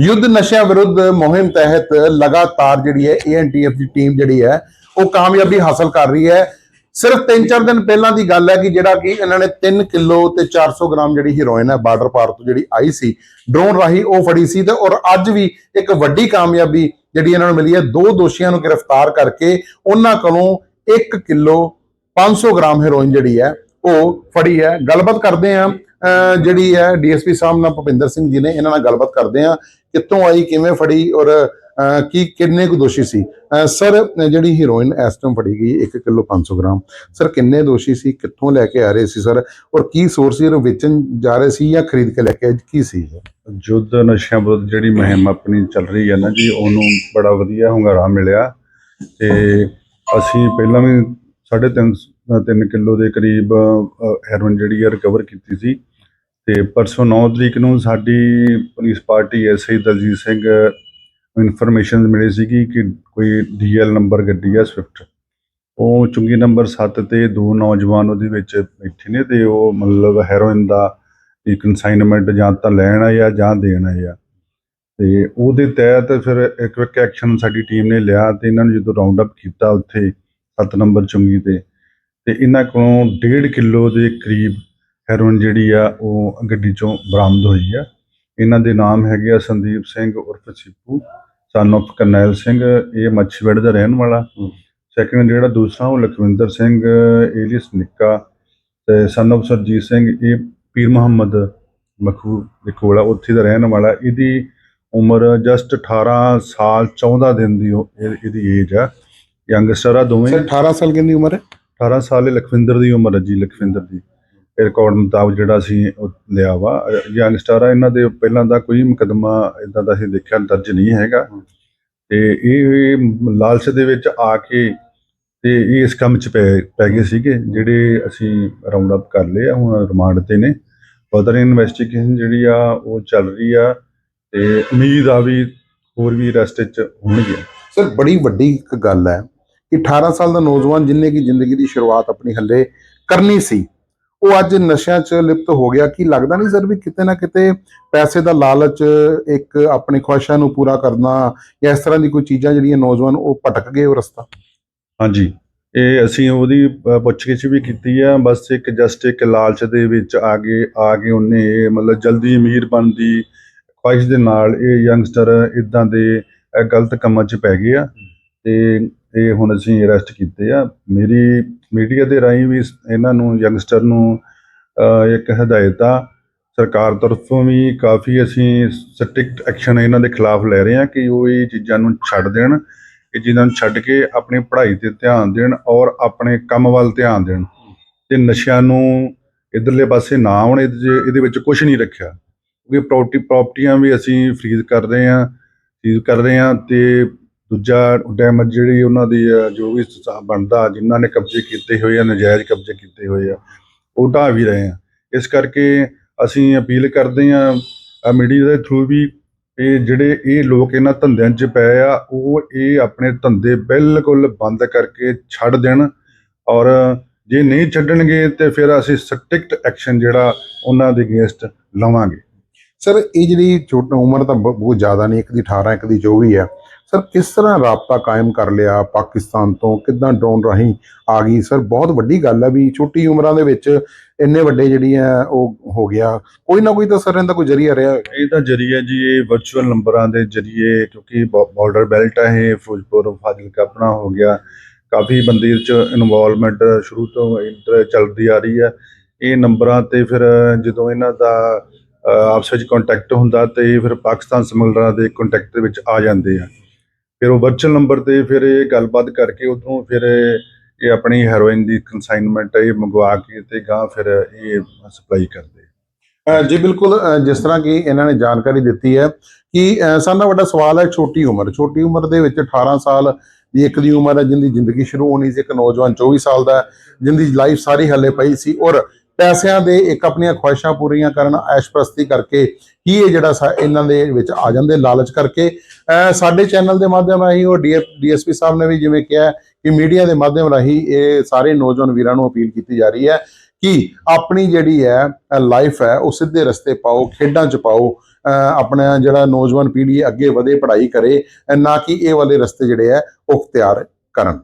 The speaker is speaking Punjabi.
ਯੁੱਧ ਨਸ਼ਿਆਂ ਵਿਰੁੱਧ ਮੁਹਿੰਮ ਤਹਿਤ ਲਗਾਤਾਰ ਜਿਹੜੀ ਹੈ ਏਐਨਟੀਐਫ ਦੀ ਟੀਮ ਜਿਹੜੀ ਹੈ, ਉਹ ਕਾਮਯਾਬੀ ਹਾਸਲ ਕਰ ਰਹੀ ਹੈ। ਸਿਰਫ 3-4 ਦਿਨ ਪਹਿਲਾਂ ਦੀ ਗੱਲ ਹੈ ਕਿ ਜਿਹੜਾ ਕਿ ਇਹਨਾਂ ਨੇ 3 ਕਿਲੋ ਤੇ 400 ਗ੍ਰਾਮ ਜਿਹੜੀ ਹੀਰੋਇਨ ਹੈ ਬਾਰਡਰ ਪਾਰ ਤੋਂ ਜਿਹੜੀ ਆਈ ਸੀ ਡਰੋਨ ਰਾਹੀਂ ਉਹ ਫੜੀ ਸੀ ਤੇ ਔਰ ਅੱਜ ਵੀ ਇੱਕ ਵੱਡੀ ਕਾਮਯਾਬੀ ਜਿਹੜੀ ਇਹਨਾਂ ਨੂੰ ਮਿਲੀ ਹੈ। ਦੋ ਦੋਸ਼ੀਆਂ ਨੂੰ ਗ੍ਰਿਫਤਾਰ ਕਰਕੇ ਉਹਨਾਂ ਕੋਲੋਂ 1 ਕਿਲੋ 500 ਗ੍ਰਾਮ ਹੀਰੋਇਨ ਜਿਹੜੀ ਹੈ, ਉਹ ਫੜੀ ਹੈ। ਗੱਲਬਾਤ ਕਰਦੇ ਆ ਜਿਹੜੀ ਹੈ ਡੀਐਸਪੀ ਸਾਹਿਬ ਨਾਲ ਭੁਪਿੰਦਰ ਸਿੰਘ ਜੀ ਨੇ ਇਹਨਾਂ ਨਾਲ ਗੱਲਬਾਤ ਕਰਦੇ ਆ ਕਿੱਥੋਂ ਆਈ, ਕਿਵੇਂ ਫੜੀ ਔਰ ਕੀ, ਕਿੰਨੇ ਕੁ ਦੋਸ਼ੀ ਸੀ? ਸਰ, ਜਿਹੜੀ ਹੀਰੋਇਨ ਇਸ ਟਾਈਮ ਫੜੀ ਗਈ 1 ਕਿਲੋ 500 ਗ੍ਰਾਮ। ਸਰ, ਕਿੰਨੇ ਦੋਸ਼ੀ ਸੀ? ਕਿੱਥੋਂ ਲੈ ਕੇ ਆ ਰਹੇ ਸੀ, ਸਰ? ਔਰ ਕੀ ਸੋਰਸ ਸੀ? ਉਹ ਵੇਚਣ ਜਾ ਰਹੇ ਸੀ ਜਾਂ ਖਰੀਦ ਕੇ ਲੈ ਕੇ ਆਏ? ਕੀ ਸੀ ਯੁੱਧ ਨਸ਼ਿਆਂ ਵਿਰੁੱਧ ਜਿਹੜੀ ਮੁਹਿੰਮ ਆਪਣੀ ਚੱਲ ਰਹੀ ਹੈ ਨਾ ਜੀ, ਉਹਨੂੰ ਬੜਾ ਵਧੀਆ ਹੁੰਗਾਰਾ ਮਿਲਿਆ ਤੇ ਅਸੀਂ ਪਹਿਲਾਂ ਵੀ 3.5 3 ਕਿਲੋ ਦੇ ਕਰੀਬ ਹੈਰੋਇਨ ਜਿਹੜੀ ਹੈ ਰਿਕਵਰ ਕੀਤੀ ਸੀ। ਤੇ ਪਰਸੋਂ 9 ਤਰੀਕ ਨੂੰ ਸਾਡੀ police party SI Daljit Singh information ਮਿਲੀ ਸੀ ਕਿ ਕੋਈ ਡੀਐਲ ਨੰਬਰ ਗੱਡੀ ਆ ਸਵਿਫਟ। ਉਹ ਚੁੰਗੀ ਨੰਬਰ 7 ਤੇ ਦੋ ਨੌਜਵਾਨ ਉਹਦੇ ਵਿੱਚ ਬੈਠੇ ਨੇ ਤੇ ਉਹ ਮਤਲਬ ਹੈਰੋਇਨ ਦਾ ਇਹ ਕਨਸਾਈਨਮੈਂਟ ਜਾਂ ਤਾਂ ਲੈਣ ਆ ਜਾਂ ਦੇਣ ਆ। ਤੇ ਉਹਦੇ ਤਹਿਤ ਫਿਰ ਇੱਕ ਇੱਕ ਐਕਸ਼ਨ ਸਾਡੀ ਟੀਮ ਨੇ ਲਿਆ ਤੇ ਇਹਨਾਂ ਨੂੰ ਜਦੋਂ ਰਾਉਂਡ ਅਪ ਕੀਤਾ ਉੱਥੇ 7 ਨੰਬਰ ਚੁੰਗੀ ਤੇ ਤੇ ਇਹਨਾਂ ਕੋਲੋਂ 1.5 ਕਿਲੋ ਦੇ ਕਰੀਬ ਹੈਰੋਇਨ ਜਿਹੜੀ ਆ ਉਹ ਗੱਡੀ ਚੋਂ ਬਰਾਮਦ ਹੋਈ ਆ। ਇਹਨਾਂ ਦੇ ਨਾਮ ਹੈਗੇ ਆ ਸੰਦੀਪ ਸਿੰਘ ਉਰਫ ਸਿੱਪੂ ਸਨ of ਕਰਨੈਲ ਸਿੰਘ ਇਹ ਮੱਛੀਵੜ ਦਾ ਰਹਿਣ ਵਾਲਾ। ਸੈਕੰਡ ਜਿਹੜਾ ਦੂਸਰਾ ਉਹ ਲਖਵਿੰਦਰ ਸਿੰਘ ਏਲੀਅਸ ਨਿੱਕਾ ਤੇ ਸਨ of ਸਰਜੀਤ ਸਿੰਘ ਇਹ ਪੀਰ ਮੁਹੰਮਦ ਮਖੂ ਦੇ ਕੋਲ ਆ ਉੱਥੇ ਦਾ ਰਹਿਣ ਵਾਲਾ। ਇਹਦੀ ਉਮਰ ਜਸਟ 18 ਸਾਲ 14 ਦਿਨ ਦੀ ਇਹਦੀ ਏਜ ਆ। ਯੰਗਸਟਰ ਆ ਦੋਵੇਂ। ਸਰ 18 ਸਾਲ ਕਿੰਨੀ ਉਮਰ ਹੈ? 18 ਸਾਲ ਲਖਵਿੰਦਰ ਦੀ ਉਮਰ ਹੈ ਜੀ ਲਖਵਿੰਦਰ ਦੀ। ਰਿਕਾਰਡ ਮੁਤਾਬਕ ਜਿਹੜਾ ਅਸੀਂ ਉਹ ਲਿਆ ਵਾ। ਯੰਗਸਟਰ ਆ, ਇਹਨਾਂ ਦੇ ਪਹਿਲਾਂ ਦਾ ਕੋਈ ਮੁਕਦਮਾ ਇਦਾਂ ਦਾ ਅਸੀਂ ਦੇਖਿਆ ਦਰਜ ਨਹੀਂ ਹੈਗਾ। ਤੇ ਇਹ ਲਾਲਚ ਦੇ ਵਿੱਚ ਆ ਕੇ ਤੇ ਇਹ ਇਸ ਕੰਮ 'ਚ ਪੈ ਪੈ ਗਏ ਸੀਗੇ, ਜਿਹੜੇ ਅਸੀਂ ਰਾਉਂਡ ਅਪ ਕਰ ਲਏ ਆ, ਹੁਣ ਰਿਮਾਂਡ ਤੇ ਨੇ। ਫਰਦਰ ਇਨਵੈਸਟੀਗੇਸ਼ਨ ਜਿਹੜੀ ਆ, ਉਹ ਚੱਲ ਰਹੀ ਆ ਤੇ ਉਮੀਦ ਆ ਵੀ ਹੋਰ ਵੀ ਅਰੈਸਟ 'ਚ ਹੋਣਗੇ। ਸਰ ਬੜੀ ਵੱਡੀ ਇੱਕ ਗੱਲ ਹੈ ਕਿ 18 ਸਾਲ ਦਾ ਨੌਜਵਾਨ ਜਿੰਨੇ ਕੀ ਜ਼ਿੰਦਗੀ ਦੀ ਸ਼ੁਰੂਆਤ ਆਪਣੀ ਹੱਲੇ ਕਰਨੀ ਸੀ ਉਹ ਅੱਜ ਨਸ਼ਿਆਂ 'ਚ ਲਿਪਤ ਹੋ ਗਿਆ। ਕੀ ਲੱਗਦਾ ਨਹੀਂ ਸਰ ਵੀ ਕਿਤੇ ਨਾ ਕਿਤੇ ਪੈਸੇ ਦਾ ਲਾਲਚ ਇੱਕ ਆਪਣੀ ਖੁਆਇਸ਼ਾਂ ਨੂੰ ਪੂਰਾ ਕਰਨਾ ਜਾਂ ਇਸ ਤਰ੍ਹਾਂ ਦੀ ਕੋਈ ਚੀਜ਼ਾਂ ਜਿਹੜੀਆਂ ਨੌਜਵਾਨ ਉਹ ਭਟਕ ਗਏ ਉਹ ਰਸਤਾ? ਹਾਂਜੀ। ਇਹ ਅਸੀਂ ਉਹਦੀ ਪੁੱਛਗਿੱਛ ਵੀ ਕੀਤੀ ਆ। ਬਸ ਇੱਕ ਜਸਟ ਇੱਕ ਲਾਲਚ ਦੇ ਵਿੱਚ ਆ ਕੇ ਆ ਕੇ ਉਹਨੇ ਮਤਲਬ ਜਲਦੀ ਅਮੀਰ ਬਣਨ ਦੀ ਖੁਆਇਸ਼ ਦੇ ਨਾਲ ਇਹ ਯੰਗਸਟਰ ਇਦਾਂ ਦੇ ਗਲਤ ਕੰਮਾਂ 'ਚ ਪੈ ਗਏ ਆ। ਤੇ ਇਹ ਹੁਣ ਅਸੀਂ ਅਰੈਸਟ ਕੀਤੇ ਆ। ਮੇਰੀ ਮੀਡੀਆ ਦੇ ਰਾਹੀਂ ਵੀ ਇਹਨਾਂ ਨੂੰ ਯੰਗਸਟਰ ਨੂੰ ਇੱਕ ਹਦਾਇਤ ਆ। ਸਰਕਾਰ ਤਰਫੋਂ ਵੀ ਕਾਫੀ ਅਸੀਂ ਸਟ੍ਰਿਕਟ ਐਕਸ਼ਨ ਇਹਨਾਂ ਦੇ ਖਿਲਾਫ ਲੈ ਰਹੇ ਹਾਂ ਕਿ ਉਹ ਇਹ ਚੀਜ਼ਾਂ ਨੂੰ ਛੱਡ ਦੇਣ, ਕਿ ਜਿਨ੍ਹਾਂ ਨੂੰ ਛੱਡ ਕੇ ਆਪਣੀ ਪੜ੍ਹਾਈ ਤੇ ਧਿਆਨ ਦੇਣ ਔਰ ਆਪਣੇ ਕੰਮ ਵੱਲ ਧਿਆਨ ਦੇਣ। ਤੇ ਨਸ਼ਿਆਂ ਨੂੰ ਇਧਰਲੇ ਪਾਸੇ ਨਾ ਆਉਣ 'ਚ- ਇਹਦੇ ਵਿੱਚ ਕੁਝ ਨਹੀਂ ਰੱਖਿਆ। ਕਿਉਂਕਿ ਪ੍ਰਾਪਰਟੀ ਪ੍ਰਾਪਰਟੀਆਂ ਵੀ ਅਸੀਂ ਫਰੀਜ਼ ਕਰ ਰਹੇ ਹਾਂ ਫਰੀਜ਼ ਕਰ ਰਹੇ ਹਾਂ ਤੇ ਦੂਜਾ ਡੈਮੇਜ ਜਿਹੜੀ ਉਹਨਾਂ ਦੀ ਅ, ਜੋ ਵੀ ਬਣਦਾ ਜਿਨ੍ਹਾਂ ਨੇ ਕਬਜ਼ੇ ਕੀਤੇ ਹੋਏ ਆ ਨਜਾਇਜ਼ ਕਬਜ਼ੇ ਕੀਤੇ ਹੋਏ ਆ ਉਹ ਢਾਹ ਵੀ ਰਹੇ ਆ। ਇਸ ਕਰਕੇ ਅਸੀਂ ਅਪੀਲ ਕਰਦੇ ਹਾਂ ਮੀਡੀਆ ਦੇ ਥਰੂ ਵੀ ਇਹ ਜਿਹੜੇ ਇਹ ਲੋਕ ਇਹਨਾਂ ਧੰਦਿਆਂ 'ਚ ਪਏ ਆ ਉਹ ਇਹ ਆਪਣੇ ਧੰਦੇ ਬਿਲਕੁਲ ਬੰਦ ਕਰਕੇ ਛੱਡ ਦੇਣ ਔਰ ਜੇ ਨਹੀਂ ਛੱਡਣਗੇ ਤੇ ਫਿਰ ਅਸੀਂ ਸਟ੍ਰਿਕਟ ਐਕਸ਼ਨ ਜਿਹੜਾ ਉਹਨਾਂ ਦੇ ਅਗੇਂਸਟ ਲਵਾਂਗੇ। ਸਰ ਇਹ ਜਿਹੜੀ ਛੋਟੀ ਉਮਰ ਤਾਂ ਬਹੁਤ ਜ਼ਿਆਦਾ ਨਹੀਂ, ਇੱਕ ਦੀ 18 ਇੱਕ ਦੀ 24 ਹੈ ਸਰ ਕਿਸ ਤਰ੍ਹਾਂ ਰਾਬਤਾ ਕਾਇਮ ਕਰ ਲਿਆ ਪਾਕਿਸਤਾਨ ਤੋਂ? ਕਿੱਦਾਂ ਡਰੋਨ ਰਾਹੀਂ ਆ ਗਈ? ਸਰ ਬਹੁਤ ਵੱਡੀ ਗੱਲ ਹੈ ਵੀ ਛੋਟੀ ਉਮਰਾਂ ਦੇ ਵਿੱਚ ਇੰਨੇ ਵੱਡੇ ਜਿਹੜੀ ਹੈ ਉਹ ਹੋ ਗਿਆ। ਕੋਈ ਨਾ ਕੋਈ ਤਾਂ ਸਰ ਇਹਦਾ ਕੋਈ ਜਰੀਆ ਰਿਹਾ ਹੋਏਗਾ। ਇਹਦਾ ਜਰੀਆ ਜੀ, ਇਹ ਵਰਚੁਅਲ ਨੰਬਰਾਂ ਦੇ ਜਰੀਏ, ਕਿਉਂਕਿ ਬਾਰਡਰ ਬੈਲਟ ਹੈ ਇਹ, ਫਿਰੋਜ਼ਪੁਰ, ਫਾਜ਼ਿਲਕਾ ਆਪਣਾ ਹੋ ਗਿਆ। ਕਾਫੀ ਬੰਦੇ ਚ ਇਨਵੋਲਵਮੈਂਟ ਸ਼ੁਰੂ ਤੋਂ ਚੱਲਦੀ ਆ ਰਹੀ ਹੈ ਇਹ ਨੰਬਰਾਂ ਤੇ ਫਿਰ ਜਦੋਂ ਇਹਨਾਂ ਦਾ ਆਪਸ ਵਿੱਚ ਕੰਟੈਕਟ ਹੁੰਦਾ ਤੇ ਇਹ ਫਿਰ ਪਾਕਿਸਤਾਨ ਸਮਗਲਰਾਂ ਦੇ ਕੰਟੈਕਟ ਦੇ ਵਿੱਚ ਆ ਜਾਂਦੇ ਆ। ਫਿਰ ਉਹ ਵਰਚੁਅਲ ਨੰਬਰ ਤੇ ਫਿਰ ਇਹ ਗੱਲਬਾਤ ਕਰਕੇ ਉਦੋਂ ਫਿਰ ਇਹ ਆਪਣੀ ਹੈਰੋਇਨ ਦੀ ਕਨਸਾਈਨਮੈਂਟ ਇਹ ਮੰਗਵਾ ਕੇ ਤੇ ਗਾਂ ਫਿਰ ਇਹ ਸਪਲਾਈ ਕਰਦੇ। ਜੀ ਬਿਲਕੁਲ ਜਿਸ ਤਰ੍ਹਾਂ ਕਿ ਇਹਨਾਂ ਨੇ ਜਾਣਕਾਰੀ ਦਿੱਤੀ ਹੈ ਕਿ ਅ, ਸਾਡਾ ਵੱਡਾ ਸਵਾਲ ਹੈ ਛੋਟੀ ਉਮਰ। ਛੋਟੀ ਉਮਰ ਦੇ ਵਿੱਚ 18 ਸਾਲ ਦੀ ਇੱਕ ਦੀ ਉਮਰ ਹੈ ਜਿੰਦੀ ਜ਼ਿੰਦਗੀ ਸ਼ੁਰੂ ਹੋਣੀ ਸੀ ਇੱਕ ਨੌਜਵਾਨ 24 ਸਾਲ ਦਾ ਹੈ, ਜਿੰਦੀ ਲਾਈਫ ਸਾਰੀ ਹੱਲੇ ਪਈ ਸੀ ਔਰ ਪੈਸਿਆਂ ਦੇ ਇੱਕ ਆਪਣੀਆਂ ਖੁਆਇਸ਼ਾਂ ਪੂਰੀਆਂ ਕਰਨ ਐਸ਼ਪ੍ਰਸਤੀ ਕਰਕੇ ਹੀ ਇਹ ਜਿਹੜਾ ਸਾ- ਇਹਨਾਂ ਦੇ ਵਿੱਚ ਆ ਜਾਂਦੇ ਲਾਲਚ ਕਰਕੇ। ਸਾਡੇ ਚੈਨਲ ਦੇ ਮਾਧਿਅਮ ਰਾਹੀਂ ਉਹ ਡੀਐਸਪੀ ਸਾਹਿਬ ਨੇ ਵੀ ਜਿਵੇਂ ਕਿਹਾ ਕਿ ਮੀਡੀਆ ਦੇ ਮਾਧਿਅਮ ਰਾਹੀਂ ਇਹ ਸਾਰੇ ਨੌਜਵਾਨ ਵੀਰਾਂ ਨੂੰ ਅਪੀਲ ਕੀਤੀ ਜਾ ਰਹੀ ਹੈ ਕਿ ਆਪਣੀ ਜਿਹੜੀ ਹੈ ਲਾਈਫ ਹੈ, ਉਹ ਸਿੱਧੇ ਰਸਤੇ ਪਾਓ, ਖੇਡਾਂ 'ਚ ਪਾਓ ਆਪਣਾ ਜਿਹੜਾ ਨੌਜਵਾਨ ਪੀੜ੍ਹੀ ਅੱਗੇ ਵਧੇ, ਪੜ੍ਹਾਈ ਕਰੇ, ਨਾ ਕਿ ਇਹ ਵਾਲੇ ਰਸਤੇ ਜਿਹੜੇ ਹੈ, ਉਹ ਤਿਆਰ ਕਰਨ।